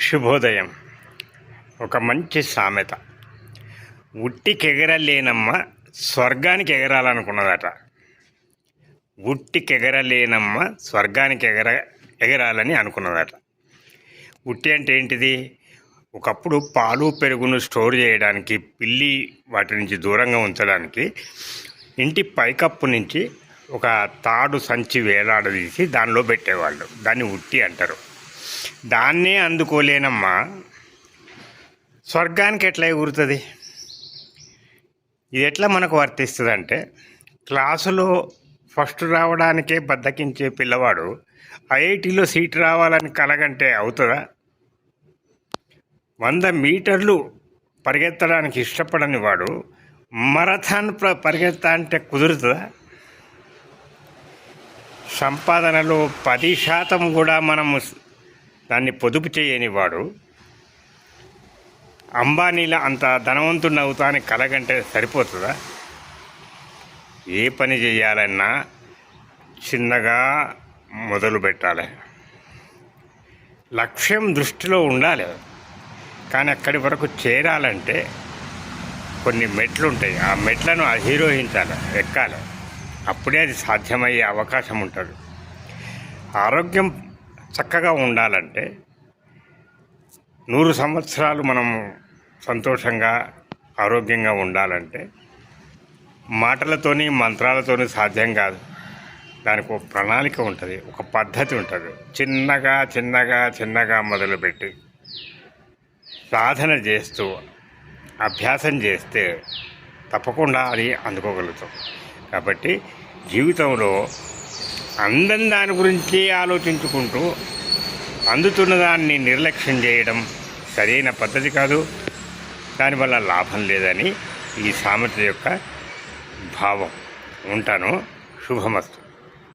శుభోదయం. ఒక మంచి సామెత. ఉట్టికెగరలేనమ్మ స్వర్గానికి ఎగరాలనుకున్నదట. ఉట్టికెగరలేనమ్మ స్వర్గానికి ఎగర ఎగరాలని అనుకున్నదట. ఉట్టి అంటే ఏంటిది? ఒకప్పుడు పాలు పెరుగును స్టోర్ చేయడానికి పిల్లి వాటి నుంచి దూరంగా ఉంచడానికి ఇంటి పైకప్పు నుంచి ఒక తాడు సంచి వేలాడదీసి దానిలో పెట్టేవాళ్ళు. దాన్ని ఉట్టి అంటారు. దాన్నే అందుకోలేనమ్మా. స్వర్గానికి ఎట్లా ఎగురుతుంది? ఇది ఎట్లా మనకు వర్తిస్తుంది అంటే క్లాసులో ఫస్ట్ రావడానికే బద్దకించే పిల్లవాడు ఐఐటిలో సీట్ రావాలని కలగంటే అవుతుందా? వంద మీటర్లు పరిగెత్తడానికి ఇష్టపడని వాడు మరథాన్ ప్ర పరిగెత్తా అంటే కుదురుతుందా? సంపాదనలో పది శాతం కూడా మనము దాన్ని పొదుపు చేయని వాడు అంబానీల అంత ధనవంతుడిని అవుతాని కలగంటే సరిపోతుందా? ఏ పని చేయాలన్నా చిన్నగా మొదలు పెట్టాలి. లక్ష్యం దృష్టిలో ఉండాలి. కానీ అక్కడి వరకు చేరాలంటే కొన్ని మెట్లు ఉంటాయి ఆ మెట్లను అధిరోహించాలి ఎక్కాలి. అప్పుడే అది సాధ్యమయ్యే అవకాశం ఉంటుంది. ఆరోగ్యం చక్కగా ఉండాలంటే నూరు సంవత్సరాలు మనం సంతోషంగా ఆరోగ్యంగా ఉండాలంటే మాటలతోని మంత్రాలతోని సాధ్యం కాదు. దానికి ఒక ప్రణాళిక ఉంటుంది ఒక పద్ధతి ఉంటుంది. చిన్నగా చిన్నగా చిన్నగా మొదలుపెట్టి సాధన చేస్తూ అభ్యాసం చేస్తే తప్పకుండా అది అందుకోగలుగుతాం. కాబట్టి జీవితంలో అందం దాని గురించి ఆలోచించుకుంటూ అందుతున్న దాన్ని నిర్లక్ష్యం చేయడం సరైన పద్ధతి కాదు. దానివల్ల లాభం లేదని ఈ సామెత యొక్క భావం. ఉంటాను. శుభమస్తు.